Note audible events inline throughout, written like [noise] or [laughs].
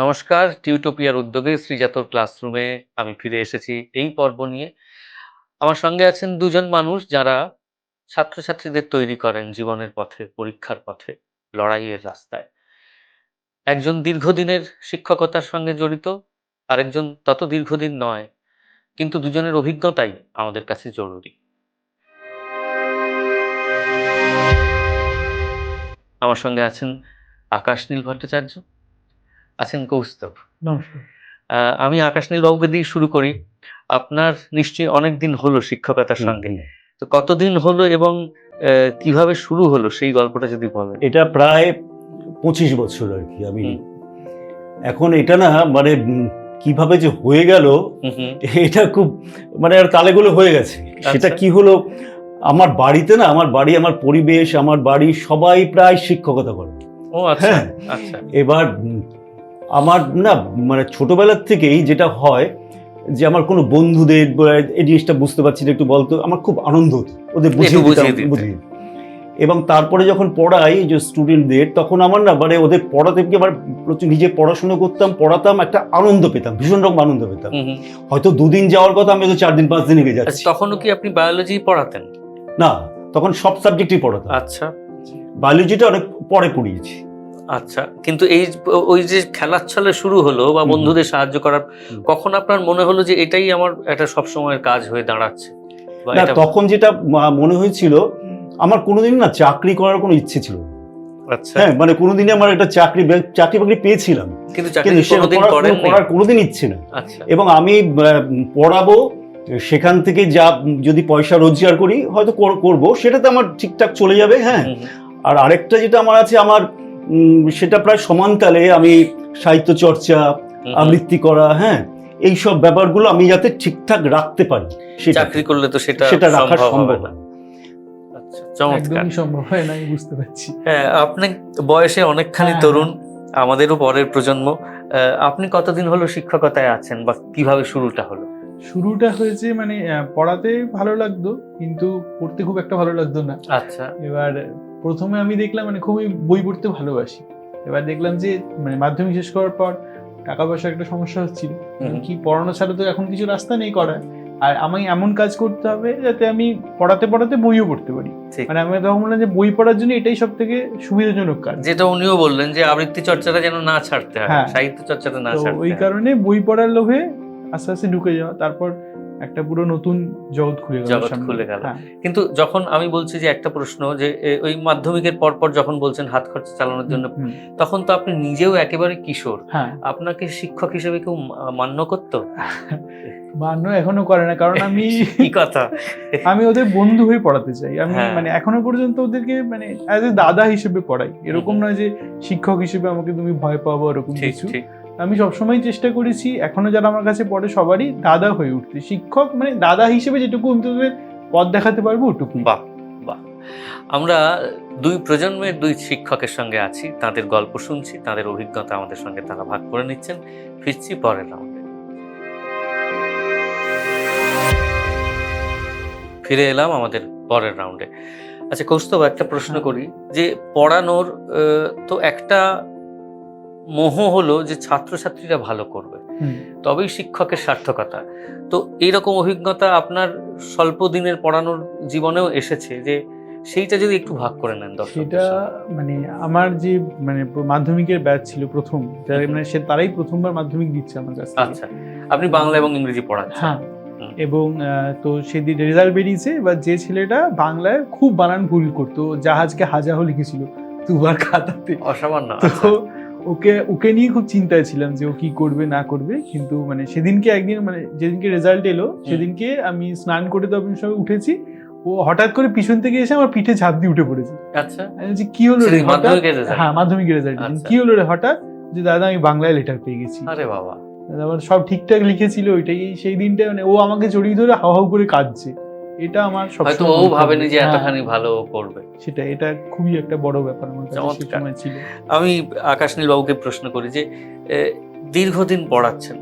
নমস্কার, টিউটোপিয়ার উদ্যোগে শ্রীজাতর ক্লাসরুমে আমি ফিরে এসেছি এই পর্ব নিয়ে। আমার সঙ্গে আছেন দুজন মানুষ যারা ছাত্রছাত্রীদের তৈরি করেন জীবনের পথে, পরীক্ষার পথে, লড়াইয়ের রাস্তায়। একজন দীর্ঘদিনের শিক্ষকতার সঙ্গে জড়িত, আরেকজন তত দীর্ঘদিন নয়, কিন্তু দুজনের অভিজ্ঞতাই আমাদের কাছে জরুরি। আমার সঙ্গে আছেন আকাশ নীল ভট্টাচার্য। আছেন কৌস্তব। নমস্কার। আমি আকাশ নীল বাবুকে দিয়ে শুরু করি। আপনার নিশ্চয়ই অনেক দিন হলো শিক্ষকতার সঙ্গে। তো কতদিন হলো এবং কীভাবে শুরু হলো সেই গল্পটা যদি বলেন? এটা প্রায় পঁচিশ বছর আর কি আমি এখন এটা না মানে কীভাবে যে হয়ে গেল এটা খুব মানে আর তালেগুলো হয়ে গেছে। সেটা আচ্ছা। কি হলো আমার বাড়িতে না আমার বাড়ি আমার পরিবেশ আমার বাড়ি সবাই প্রায় শিক্ষকতা করে। ও আচ্ছা। হ্যাঁ। আচ্ছা। এবার আমার না মানে ছোটবেলার থেকেই যেটা হয় যে আমার কোনো বন্ধুদের এই জিনিসটা বুঝতে পারছি না একটু বলতো আমার খুব আনন্দ হতো ওদের বুঝিয়ে বুঝিয়ে এবং তারপরে যখন পড়াই যে স্টুডেন্টদের তখন আমার না মানে ওদের পড়াতে গিয়ে আমার প্রচুর নিজে পড়াশোনা করতাম পড়াতাম একটা আনন্দ পেতাম ভীষণ রকম আনন্দ পেতাম। হয়তো দুদিন যাওয়ার কথা আমি হয়তো চার দিন পাঁচ দিন আচ্ছা যাচ্ছি তখনও কি আপনি বায়োলজি পড়াতেন? না তখন সব সাবজেক্টই পড়াতাম। আচ্ছা। বায়োলজিটা অনেক পরে পড়িয়েছি। আচ্ছা কিন্তু এই ওই যে খেলার ছলে শুরু হলো বা বন্ধুদের সাহায্য করার কখন আপনার মনে হলো যে এটাই আমার একটা সবসময়ের কাজ হয়ে দাঁড়াচ্ছে? না তখন যেটা মনে হয়েছিল আমার কোনোদিন না চাকরি করার কোনো ইচ্ছে ছিল আচ্ছা। হ্যাঁ মানে কোনোদিনই আমার একটা চাকরি চাকরি বাকরি পেয়েছিলাম। কিন্তু করার- কোনোদিন ইচ্ছে না আচ্ছা। এবং আমি পড়াবো সেখান থেকে যা যদি পয়সা রোজগার করি হয়তো কর- করব সেটাতে আমার ঠিকঠাক চলে যাবে হ্যাঁ। আর আরেকটা যেটা আমার আছে আমার সেটা প্রায় সমানতালে আমি সাহিত্য চর্চা। আবৃত্তি করা হ্যাঁ এই সব ব্যাপারগুলো আমি যাতে ঠিকঠাক রাখতে পারি সেটা চাকরি করলে তো সেটা সেটা রাখা সম্ভব না। আচ্ছা চমৎকার। সম্ভব হয় না আমি বুঝতে পারছি। হ্যাঁ আপনি বয়সে অনেকখানি হ্যাঁ, তরুণ আমাদেরও পরের প্রজন্ম। আহ, আপনি কতদিন হলো শিক্ষকতায় আছেন বা কীভাবে শুরুটা হলো? শুরুটা হয়েছে মানে আহ, পড়াতে ভালো লাগতো কিন্তু পড়তে খুব একটা ভালো লাগতো না। আচ্ছা। এবার প্রথমে আমি দেখলাম মানে খুবই বই পড়তে ভালোবাসি। এবার দেখলাম যে মানে মাধ্যমিক শেষ করার পর টাকা পয়সার একটা সমস্যা হচ্ছিল। কি পড়ানো ছাড়া তো এখন কিছু রাস্তা নেই করার। আর আমি এমন কাজ করতে হবে যাতে আমি পড়াতে পড়াতে বইও পড়তে পারি। মানে আমি তখন বললাম যে বই পড়ার জন্য এটাই সব থেকে সুবিধাজনক কাজ। যেটা উনিও বললেন যে আবৃত্তি চর্চাটা যেন না ছাড়তে হয় হ্যাঁ। সাহিত্য চর্চাটা না ছাড়তে ওই কারণে বই পড়ার লোভে আস্তে আস্তে ঢুকে যাওয়া। তারপর একটা পুরো নতুন জগৎ খুলে গেল জগৎ। খুলে গেল। হ্যাঁ, কিন্তু যখন আমি বলছি যে একটা প্রশ্ন যে ওই মাধ্যমিকের পর পর যখন বলছেন হাত খরচা চালানোর জন্য তখন তো আপনি নিজেও একেবারে কিশোর। হ্যাঁ। আপনাকে শিক্ষক হিসেবে কেউ মান্য করতো [laughs] মান্য এখনও করে না কারণ আমি [laughs] কি কথা? [laughs] আমি ওদের বন্ধু হয়ে পড়াতে চাই। আমি হ্যাঁ। মানে এখনও পর্যন্ত ওদেরকে মানে অ্যাজ এ দাদা হিসেবে পড়াই। এরকম নয় যে শিক্ষক হিসেবে আমাকে তুমি ভয় পাবো এরকম কিছু। আমি সবসময় চেষ্টা করেছি এখনও যারা আমার কাছে পড়ে সবারই দাদা হয়ে উঠতে। শিক্ষক মানে দাদা হিসেবে যেটুকু আমি তোদের পথ দেখাতে পারব ওটুকু বাহ বাহ। আমরা দুই প্রজন্মের দুই শিক্ষকের সঙ্গে আছি তাদের গল্প শুনছি তাদের অভিজ্ঞতা আমাদের সঙ্গে তারা ভাগ করে নিচ্ছেন। ফিরছি পরের রাউন্ডে ফিরে এলাম আমাদের পরের রাউন্ডে আচ্ছা কৌস্তব একটা প্রশ্ন হ্যাঁ। করি যে পড়ানোর তো একটা মোহ হলো যে ছাত্রছাত্রীরা ভালো করবে। তবেই শিক্ষকের সার্থকতা। তো এইরকম অভিজ্ঞতা আপনার স্বল্প দিনের পড়ানোর জীবনেও এসেছে যে সেইটা যদি একটু ভাগ করে নেন সেটা মানে আমার যে মানে মাধ্যমিকের ব্যাচ ছিল প্রথম যারা মানে সে তারাই প্রথমবার মাধ্যমিক দিচ্ছে আমার কাছে আচ্ছা আপনি বাংলা এবং ইংরেজি পড়াচ্ছেন। হ্যাঁ এবং তো সেদিন রেজাল্ট বেরিয়েছে এবার যে ছেলেটা বাংলায় খুব বানান ভুল করতো জাহাজকে হাজাও লিখেছিল দুবার খাতাতে। অসামান্য তো আচ্ছা। ওকে ওকে নিয়ে খুব চিন্তায় ছিলাম যে ও কি করবে না করবে। কিন্তু মানে সেদিনকে একদিন মানে যেদিনকে রেজাল্ট এলো সেদিনকে আমি স্নান করে তো আপনার সঙ্গে উঠেছি। ও হঠাৎ করে পিছন থেকে এসে আমার পিঠে ঝাঁপ দিয়ে উঠে পড়েছে। আচ্ছা। বলছি কি হলো রে হ্যাঁ মাধ্যমিকের রেজাল্ট আচ্ছা। কি হলো রে হঠাৎ? যে দাদা আমি বাংলায় লেটার পেয়ে গেছি। আরে বাবা। সব ঠিকঠাক লিখেছিল ওইটাই। সেই দিনটা মানে ও আমাকে জড়িয়ে ধরে হাওয়া হাউ করে কাঁদছে। এটা আমার সব হয়তো ও ভাবেনি যে এতখানি ভালো করবে। সেটা এটা খুবই একটা বড় ব্যাপার আমার কাছে সময় ছিল। আমি আকাশ নীল বাবুকে প্রশ্ন করি যে দীর্ঘদিন পড়াচ্ছেন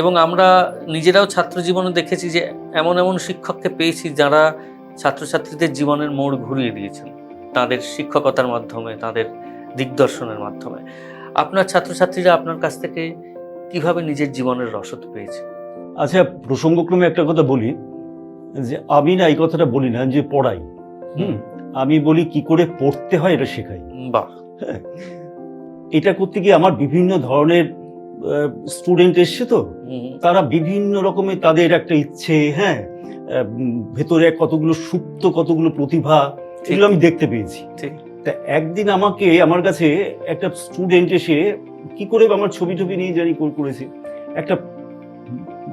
এবং আমরা নিজেরাও ছাত্র জীবনে দেখেছি যে এমন এমন শিক্ষককে পেয়েছি যারা ছাত্রছাত্রীদের জীবনের মোড় ঘুরিয়ে দিয়েছেন। তাদের শিক্ষকতার মাধ্যমে তাদের দিগদর্শনের মাধ্যমে। আপনার ছাত্রছাত্রীরা আপনার কাছ থেকে কীভাবে নিজের জীবনের রসদ পেয়েছে? আচ্ছা প্রসঙ্গক্রমে একটা কথা বলি। যে আমি না এই কথাটা বলি না যে পড়াই। হুম। আমি বলি কি করে পড়তে হয় এটা শেখাই। বাহ। হ্যাঁ। এটা করতে গিয়ে আমার বিভিন্ন ধরনের স্টুডেন্ট এসছে তো। তারা বিভিন্ন রকমের তাদের একটা ইচ্ছে হ্যাঁ ভেতরে কতগুলো সুপ্ত কতগুলো প্রতিভা এগুলো আমি দেখতে পেয়েছি। ঠিক। তা একদিন আমাকে আমার কাছে একটা স্টুডেন্ট এসে কি করে আমার ছবি টবি নিয়ে জানি করে- করেছে। একটা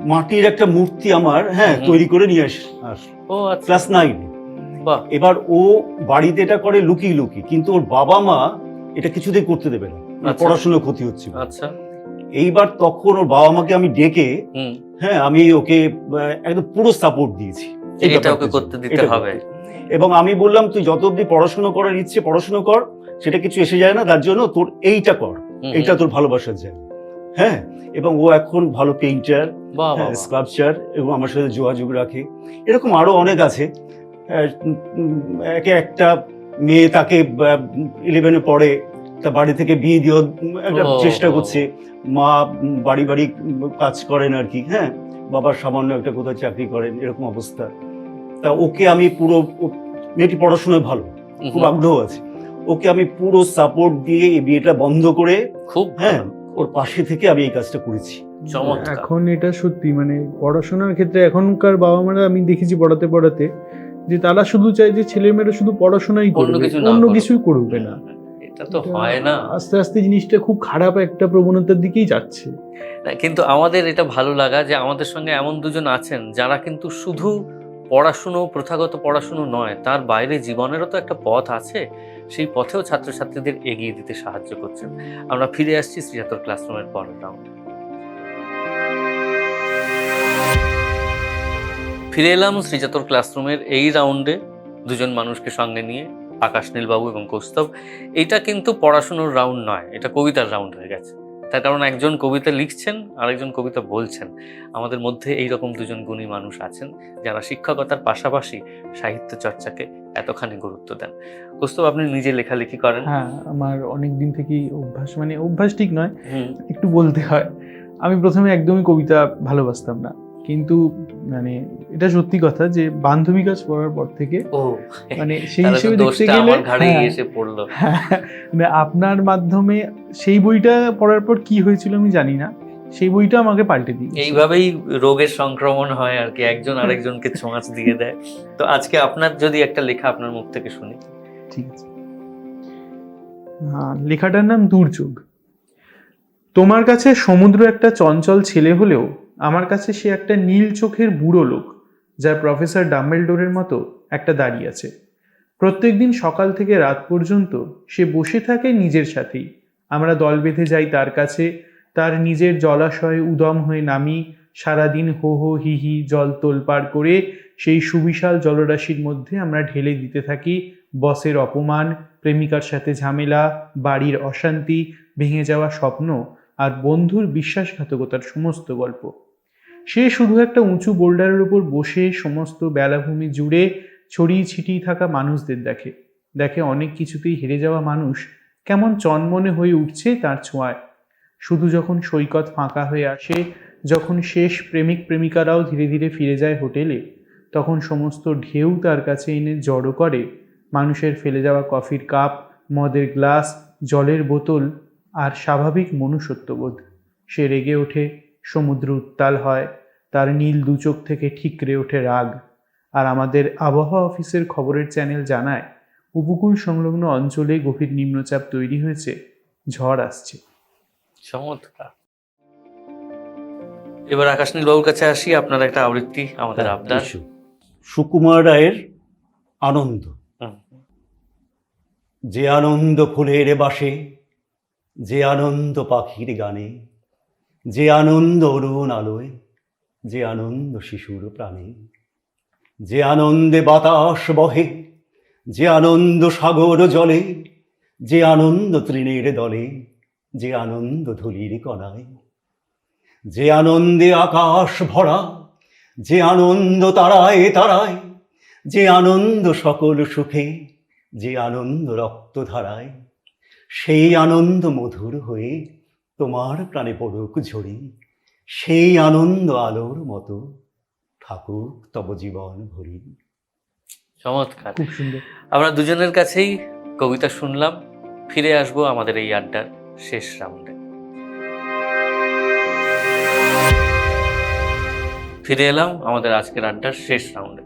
মাটির একটা মূর্তি আমার হ্যাঁ তৈরি করে নিয়ে আস ও আচ্ছা। Class nine. এবার ও বাড়িতে এটা করে লুকিয়ে লুকিয়ে কিন্তু ওর বাবা মা এটা কিছুতেই করতে দেবে না। মানে আচ্ছা। পড়াশোনার ক্ষতি হচ্ছে আচ্ছা। এইবার তখন ওর বাবা মাকে আমি ডেকে হ্যাঁ আমি ওকে একদম পুরো সাপোর্ট দিয়েছি। এটা ওকে করতে দিতে হবে। এবং আমি বললাম তুই যত অব্দি পড়াশোনা করার ইচ্ছে পড়াশোনা কর সেটা কিছু এসে যায় না তার জন্য তোর এইটা কর। এইটা তোর ভালোবাসার জায়গা। হ্যাঁ এবং ও এখন ভালো পেইন্টার বাহ। স্কাল্পচার এবং আমার সাথে যোগাযোগ রাখে। এরকম আরও অনেক আছে। একে একটা মেয়ে তাকে ইলেভেনে পড়ে তা বাড়ি থেকে বিয়ে দিয়ে একটা চেষ্টা করছে। মা বাড়ি বাড়ি কাজ করেন আর কি হ্যাঁ। বাবার সামান্য একটা কোথাও চাকরি করেন এরকম অবস্থা। তা ওকে আমি পুরো মেয়েটি পড়াশোনায় ভালো খুব আগ্রহ আছে। ওকে আমি পুরো সাপোর্ট দিয়ে এই বিয়েটা বন্ধ করে খুব হ্যাঁ ওর পাশে থেকে আমি এই কাজটা করেছি। এখন এটা সত্যি মানে পড়াশোনার ক্ষেত্রে এখনকার বাবা মারা আমি দেখেছি পড়াতে পড়াতে যে তারা শুধু চায় যে ছেলেমেয়েরা শুধু পড়াশোনাই করবে অন্য কিছুই করবে না। এটা তো হয় না। আস্তে আস্তে জিনিসটা খুব খারাপ একটা প্রবণতার দিকেই যাচ্ছে। না, কিন্তু আমাদের এটা ভালো লাগা যে আমাদের সঙ্গে এমন দুজন আছেন যারা কিন্তু শুধু পড়াশুনো প্রথাগত পড়াশুনো নয় তার বাইরে জীবনেরও তো একটা পথ আছে। সেই পথেও ছাত্রছাত্রীদের এগিয়ে দিতে সাহায্য করছেন। আমরা ফিরে আসছি শ্রীহাতর ক্লাসরুমের পরের রাউন্ড ফিরে এলাম শ্রীজাতর ক্লাসরুমের এই রাউন্ডে। দুজন মানুষকে সঙ্গে নিয়ে আকাশ নীলবাবু এবং কৌস্তব। এটা কিন্তু পড়াশুনোর রাউন্ড নয়, এটা কবিতার রাউন্ড হয়ে গেছে। তার কারণ একজন কবিতা লিখছেন আরেকজন কবিতা বলছেন। আমাদের মধ্যে এই রকম দুজন গুণী মানুষ আছেন যারা শিক্ষকতার পাশাপাশি সাহিত্য চর্চাকে এতখানি গুরুত্ব দেন। কৌস্তব আপনি নিজে লেখালেখি করেন? হ্যাঁ আমার অনেক দিন থেকেই অভ্যাস মানে অভ্যাস ঠিক নয় একটু বলতে হয়। আমি প্রথমে একদমই কবিতা ভালোবাসতাম না। কিন্তু মানে এটা সত্যি কথা যে বান্ধবী কাজ পড়ার পর থেকে মানে [laughs] সেই হিসেবে দেখতে গেলে হ্যাঁ, এসে পড়ল। [laughs] হ্যাঁ, মানে আপনার মাধ্যমে সেই বইটা পড়ার পর কি হয়েছিল আমি জানি না। সেই বইটা আমাকে পাল্টে দিই এইভাবেই রোগের সংক্রমণ হয় আর কি একজন আরেকজনকে ছোঁয়াচ দিয়ে দেয়। তো আজকে আপনার যদি একটা লেখা আপনার মুখ থেকে শুনি। ঠিক আছে। হ্যাঁ, লেখাটার নাম দুর্যোগ। তোমার কাছে সমুদ্র একটা চঞ্চল ছেলে হলেও আমার কাছে সে একটা নীল চোখের বুড়ো লোক, যার প্রফেসর ডাম্বেলডোরের মতো একটা দাঁড়িয়ে আছে। প্রত্যেক দিন সকাল থেকে রাত পর্যন্ত সে বসে থাকে নিজের সাথেই। আমরা দল বেঁধে যাই তার কাছে, তার নিজের জলাশয়ে উদম হয়ে নামি, সারাদিন হো হো হি হি জল তোলপাড় করে সেই সুবিশাল জলরাশির মধ্যে আমরা ঢেলে দিতে থাকি বসের অপমান, প্রেমিকার সাথে ঝামেলা, বাড়ির অশান্তি, ভেঙে যাওয়া স্বপ্ন আর বন্ধুর বিশ্বাসঘাতকতার সমস্ত গল্প। সে শুধু একটা উঁচু বোল্ডারের উপর বসে সমস্ত বেলাভূমি জুড়ে ছড়িয়ে ছিটিয়ে থাকা মানুষদের দেখে। দেখে অনেক কিছুতেই হেরে যাওয়া মানুষ কেমন চনমনে হয়ে উঠছে তার ছোঁয়ায়। শুধু যখন সৈকত ফাঁকা হয়ে আসে, যখন শেষ প্রেমিক প্রেমিকারাও ধীরে ধীরে ফিরে যায় হোটেলে, তখন সমস্ত ঢেউ তার কাছে এনে জড়ো করে। মানুষের ফেলে যাওয়া কফির কাপ, মদের গ্লাস, জলের বোতল আর স্বাভাবিক মনুষ্যত্ববোধ। সে রেগে ওঠে সমুদ্র উত্তাল হয় তার নীল দুচোখ থেকে ঠিকরে ওঠে রাগ। আর আমাদের আবহাওয়া অফিসের খবরের চ্যানেল জানায় উপকূল সংলগ্ন অঞ্চলে গভীর নিম্নচাপ তৈরি হয়েছে ঝড় আসছে। চমৎকার। এবার আকাশ নীল বাবুর কাছে আসি আপনার একটা আবৃত্তি আমাদের হ্যাঁ, আবদার। সুকুমার রায়ের আনন্দ। যে আনন্দ ফুলের বাসে যে আনন্দ পাখির গানে যে আনন্দ অরুণ আলোয়, যে আনন্দ শিশুর প্রাণে, যে আনন্দে বাতাস বহে, যে আনন্দ সাগর জলে, যে আনন্দ তৃণের দলে, যে আনন্দ ধুলির কণায়, যে আনন্দে আকাশ ভরা, যে আনন্দ তারায় তারায়, যে আনন্দ সকল সুখে, যে আনন্দ রক্ত ধারায় সেই আনন্দ মধুর হয়ে তোমার প্রাণে পড়ুক ঝরি সেই আনন্দ আলোর মতো থাকুক তব জীবন ভরি। চমৎকার। খুব সুন্দর। আমরা দুজনের কাছেই কবিতা শুনলাম ফিরে আসব আমাদের এই আড্ডার শেষ রাউন্ডে। ফিরে এলাম আমাদের আজকের আড্ডার শেষ রাউন্ডে।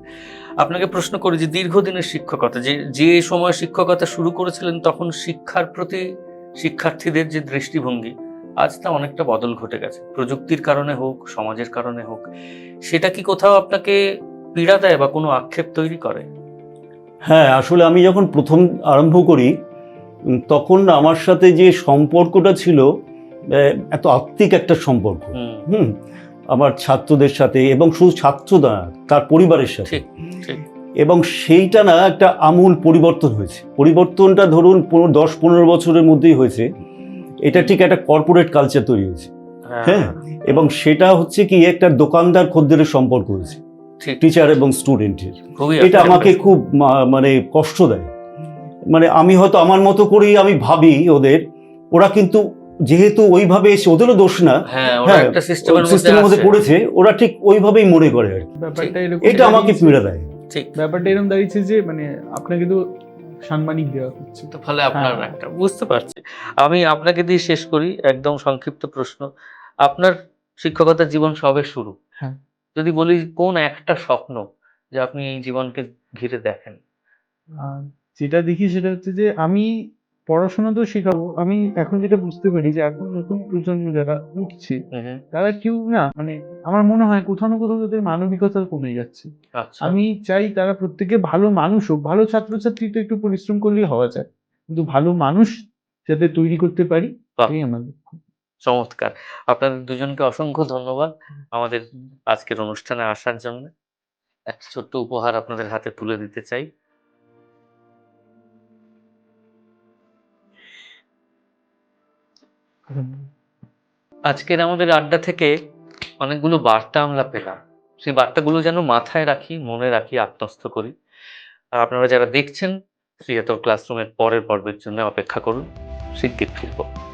আপনাকে প্রশ্ন করি যে দীর্ঘদিনের শিক্ষকতা যে যে সময় শিক্ষকতা শুরু করেছিলেন তখন শিক্ষার প্রতি শিক্ষার্থীদের যে দৃষ্টিভঙ্গি আজ তা অনেকটা বদল ঘটে গেছে। প্রযুক্তির কারণে হোক সমাজের কারণে হোক সেটা কি কোথাও আপনাকে পীড়া দেয় বা কোনো আক্ষেপ তৈরি করে? হ্যাঁ আসলে আমি যখন প্রথম আরম্ভ করি তখন আমার সাথে যে সম্পর্কটা ছিল এত আত্মিক একটা সম্পর্ক। হুম। আমার ছাত্রদের সাথে এবং শুধু ছাত্র না তার পরিবারের সাথে। এবং সেইটা না একটা আমূল পরিবর্তন হয়েছে। পরিবর্তনটা ধরুন দশ পনেরো বছরের মধ্যেই হয়েছে। এটা ঠিক একটা কর্পোরেট কালচার তৈরি হয়েছে। হ্যাঁ। এবং সেটা হচ্ছে কি একটা দোকানদার খদ্দেরের সম্পর্ক হয়েছে। টিচার এবং স্টুডেন্টের এটা আমাকে খুব মানে কষ্ট দেয়। মানে আমি হয়তো আমার মতো করেই আমি ভাবি ওদের। ওরা কিন্তু যেহেতু ওইভাবে এসে ওদেরও দোষ না। হ্যাঁ ওরা হ্যাঁ, একটা সিস্টেমের মধ্যে সিস্টেমের মধ্যে পড়েছে ওরা ঠিক ওইভাবেই মনে করে আর কি। ব্যাপারটা এটা আমাকে পীড়া দেয়। ঠিক। ব্যাপারটা এরকম দাঁড়িয়েছে যে মানে আপনাকে তো সাম্মানিক দেওয়া হচ্ছে। তো ফলে আপনার হ্যাঁ। একটা বুঝতে পারছি। আমি আপনাকে দিয়ে শেষ করি একদম সংক্ষিপ্ত প্রশ্ন। আপনার শিক্ষকতার জীবন সবে শুরু। হ্যাঁ। যদি বলি কোন একটা স্বপ্ন যে আপনি এই জীবনকে ঘিরে দেখেন? যেটা দেখি সেটা হচ্ছে যে আমি পড়াশোনা তো শেখাবো। আমি এখন যেটা বুঝতে পারি যে এখন নতুন প্রজন্ম যারা উঠছে তারা কেউ না মানে আমার মনে হয় কোথাও না কোথাও তাদের মানবিকতা কমে যাচ্ছে। আচ্ছা। আমি চাই তারা প্রত্যেকে ভালো মানুষ হোক ভালো ছাত্রছাত্রী তো একটু পরিশ্রম করলেই হওয়া যায় কিন্তু ভালো মানুষ যাতে তৈরি করতে পারি। এই আমাদের চমৎকার। আপনাদের দুজনকে অসংখ্য ধন্যবাদ আমাদের আজকের অনুষ্ঠানে আসার জন্য। একটা ছোট্ট উপহার আপনাদের হাতে তুলে দিতে চাই। আজকের আমাদের আড্ডা থেকে অনেকগুলো বার্তা আমরা পেলাম। সেই বার্তাগুলো যেন মাথায় রাখি, মনে রাখি, আত্মস্থ করি। আর আপনারা যারা দেখছেন শ্রীয়তর ক্লাসরুমের পরের পর্বের জন্য অপেক্ষা করুন, শিগগির ফিরবো।